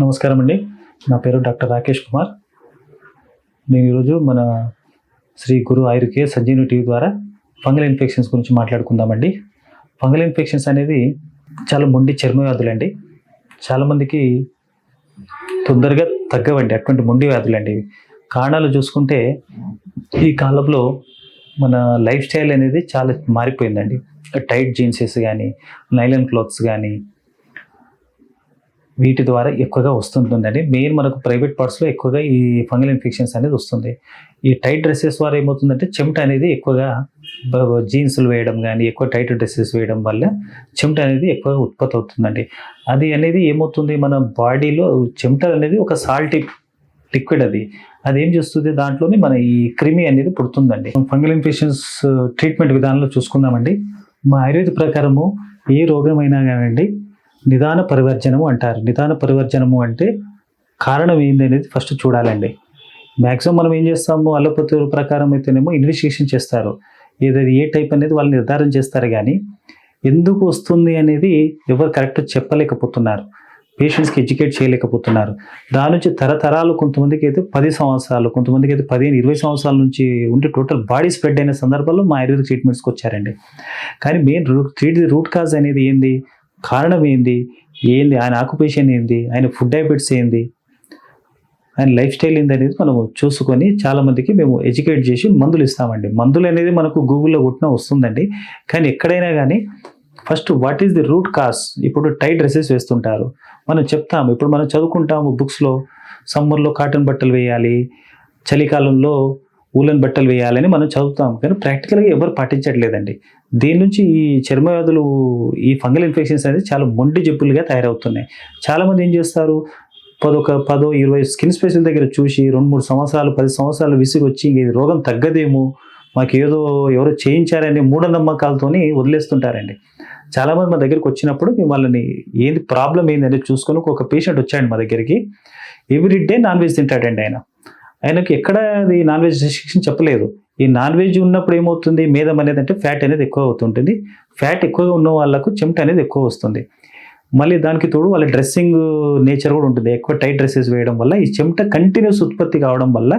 నమస్కారం అండి నా పేరు డాక్టర్ రాకేష్ కుమార్. నేను ఈరోజు మన శ్రీ గురు ఆయుర్కే సంజీవుని టీవీ ద్వారా ఫంగల్ ఇన్ఫెక్షన్స్ గురించి మాట్లాడుకుందామండి. ఫంగల్ ఇన్ఫెక్షన్స్ అనేది చాలా మొండి చర్మ వ్యాధులు అండి చాలామందికి తొందరగా తగ్గవండి. అటువంటి మొండి వ్యాధులండి. కారణాలు చూసుకుంటే ఈ కాలంలో మన లైఫ్ స్టైల్ అనేది చాలా మారిపోయిందండి. టైట్ జీన్సెస్ కానీ నైలన్ క్లాత్స్ కానీ వీటి ద్వారా ఎక్కువగా వస్తుంటుందండి. మెయిన్ మనకు ప్రైవేట్ పార్ట్స్లో ఎక్కువగా ఈ ఫంగల్ ఇన్ఫెక్షన్స్ అనేది వస్తుంది. ఈ టైట్ డ్రెస్సెస్ ద్వారా ఏమవుతుందంటే చెమట అనేది ఎక్కువగా జీన్స్లు వేయడం కానీ ఎక్కువ టైట్ డ్రెస్సెస్ వేయడం వల్ల చెమట అనేది ఎక్కువగా ఉత్పత్తి అవుతుందండి. అది అనేది ఏమవుతుంది? మన బాడీలో చెమట అనేది ఒక సాల్టీ లిక్విడ్ అది. అది ఏం చేస్తుంది? దాంట్లోనే మన ఈ క్రిమి అనేది పుడుతుందండి. ఫంగల్ ఇన్ఫెక్షన్స్ ట్రీట్మెంట్ విధానంలో చూసుకుందామండి. మా ఆయుర్వేద ప్రకారము ఏ రోగమైనా కానివ్వండి నిదాన పరివర్జనము అంటారు. నిదాన పరివర్జనము అంటే కారణం ఏంది అనేది ఫస్ట్ చూడాలండి. మ్యాక్సిమం మనం ఏం చేస్తాము? అలోపతి ప్రకారం అయితేనేమో ఇన్వెస్టిగేషన్ చేస్తారు. ఏదైతే ఏ టైప్ అనేది వాళ్ళు నిర్ధారణ చేస్తారు కానీ ఎందుకు వస్తుంది అనేది ఎవరు కరెక్ట్ చెప్పలేకపోతున్నారు. పేషెంట్స్కి ఎడ్యుకేట్ చేయలేకపోతున్నారు. దాని నుంచి తరతరాలు కొంతమందికి అయితే పది సంవత్సరాలు కొంతమందికి అయితే పదిహేను ఇరవై సంవత్సరాల నుంచి ఉంటే టోటల్ బాడీ స్ప్రెడ్ అయిన సందర్భాల్లో మా ఆయుర్వేదిక్ ట్రీట్మెంట్స్కి వచ్చారండి. కానీ main root treat root cause అనేది ఏంది? కారణం ఏంది? ఏంది? ఆయన ఆక్యుపేషన్ ఏంది? ఆయన ఫుడ్ హ్యాబిట్స్ ఏంది? ఆయన లైఫ్ స్టైల్ ఏంది అనేది మనం చూసుకొని చాలామందికి మేము ఎడ్యుకేట్ చేసి మందులు ఇస్తామండి. మందులు అనేది మనకు గూగుల్లో కొట్టినా వస్తుందండి. కానీ ఎక్కడైనా కానీ first what is the root cause ఇప్పుడు టైట్ డ్రెస్సెస్ వేస్తుంటారు. మనం చెప్తాము. ఇప్పుడు మనం చదువుకుంటాము బుక్స్లో సమ్మర్లో కాటన్ బట్టలు వేయాలి. చలికాలంలో ఊలన్ బట్టలు వేయాలని మనం చదువుతాం. కానీ ప్రాక్టికల్గా ఎవరు పాటించట్లేదండి. దీని నుంచి ఈ చర్మ వ్యాధులు ఈ ఫంగల్ ఇన్ఫెక్షన్స్ అనేది చాలా మొండి జబ్బులుగా తయారవుతున్నాయి. చాలామంది ఏం చేస్తారు? పదొక పదో ఇరవై స్కిన్ స్పెషల్ దగ్గర చూసి రెండు మూడు సంవత్సరాలు పది సంవత్సరాలు విసిగొచ్చి ఇది రోగం తగ్గదేమో మాకు ఏదో ఎవరో చేయించారని మూఢనమ్మకాలతోని వదిలేస్తుంటారండి. చాలామంది మా దగ్గరికి వచ్చినప్పుడు మేము వాళ్ళని ఏంది ప్రాబ్లం ఏంది అనేది చూసుకొని ఒక పేషెంట్ వచ్చాడు మా దగ్గరికి. ఎవ్రీ డే నాన్ వెజ్ తింటాడండి ఆయన. ఆయనకి ఎక్కడ అది నాన్ వెజ్ రిస్ట్రిక్షన్ చెప్పలేదు. ఈ నాన్ వెజ్ ఉన్నప్పుడు ఏమవుతుంది? మేదం అనేది అంటే ఫ్యాట్ అనేది ఎక్కువ అవుతుంటుంది. ఫ్యాట్ ఎక్కువగా ఉన్న వాళ్ళకు చెమట అనేది ఎక్కువ వస్తుంది. మళ్ళీ దానికి తోడు వాళ్ళ డ్రెస్సింగ్ నేచర్ కూడా ఉంటుంది. ఎక్కువ టైట్ డ్రెస్సెస్ వేయడం వల్ల ఈ చెమట కంటిన్యూస్ ఉత్పత్తి కావడం వల్ల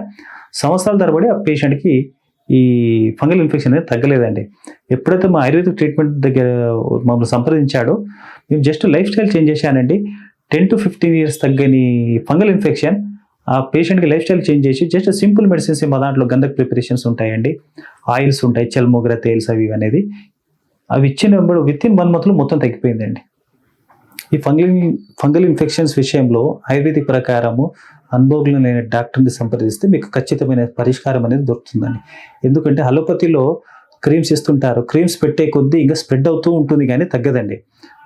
సంవత్సరాల తరబడి ఆ పేషెంట్కి ఈ ఫంగల్ ఇన్ఫెక్షన్ అనేది తగ్గలేదండి. ఎప్పుడైతే మా ఆయుర్వేదిక్ ట్రీట్మెంట్ దగ్గర మమ్మల్ని సంప్రదించాడో మేము జస్ట్ లైఫ్ స్టైల్ చేంజ్ చేశానండి. టెన్ టు ఫిఫ్టీన్ ఇయర్స్ తగ్గని ఫంగల్ ఇన్ఫెక్షన్ ఆ పేషెంట్కి లైఫ్ స్టైల్ చేంజ్ చేసి జస్ట్ సింపుల్ మెడిసిన్స్ మా దాంట్లో గంధక ప్రిపరేషన్స్ ఉంటాయండి. ఆయిల్స్ ఉంటాయి చల్మోగ్ర తేల్స్ అవి అనేది. అవి ఇచ్చిన విత్ ఇన్ వన్ మంత్లో మొత్తం తగ్గిపోయిందండి. ఈ ఫంగల్ ఫంగల్ ఇన్ఫెక్షన్స్ విషయంలో ఆయుర్వేదిక్ ప్రకారము అనుభవం లేని డాక్టర్ని సంప్రదిస్తే మీకు ఖచ్చితమైన పరిష్కారం అనేది దొరుకుతుందండి. ఎందుకంటే అలోపతిలో క్రీమ్స్ ఇస్తుంటారు. క్రీమ్స్ పెట్టే కొద్దీ ఇంకా స్ప్రెడ్ అవుతూ ఉంటుంది కానీ తగ్గదండి.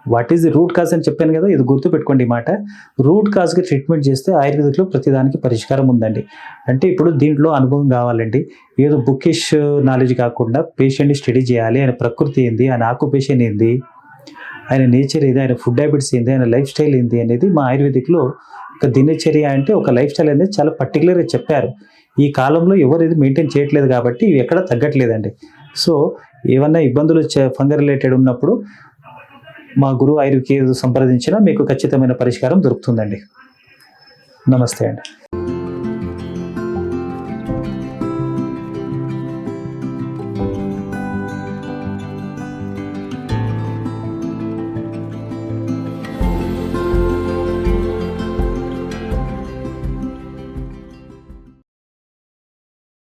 What is the root cause అని చెప్పాను కదా ఇది గుర్తు పెట్టుకోండి ఈ మాట. రూట్ కాజ్కి ట్రీట్మెంట్ చేస్తే ఆయుర్వేదిక్లో ప్రతిదానికి పరిష్కారం ఉందండి. అంటే ఇప్పుడు దీంట్లో అనుభవం కావాలండి. ఏదో బుకిష్ నాలెడ్జ్ కాకుండా పేషెంట్ని స్టడీ చేయాలి. ఆయన ప్రకృతి ఏంది? ఆయన ఆక్యుపేషన్ ఏంది? ఆయన నేచర్ ఏది? ఆయన ఫుడ్ హ్యాబిట్స్ ఏంది? ఆయన లైఫ్ స్టైల్ ఏంది అనేది మా ఆయుర్వేదిక్లో ఒక దినచర్య అంటే ఒక లైఫ్ స్టైల్ అనేది చాలా పర్టికులర్గా చెప్పారు. ఈ కాలంలో ఎవరు ఇది మెయింటైన్ చేయట్లేదు కాబట్టి ఇవి ఎక్కడ తగ్గట్లేదండి. సో ఏమన్నా ఇబ్బందులు ఫంగర్ రిలేటెడ్ ఉన్నప్పుడు మా గురువు ఆయుర్వేద సంప్రదించినా మీకు ఖచ్చితమైన పరిష్కారం దొరుకుతుందండి. నమస్తే అండి.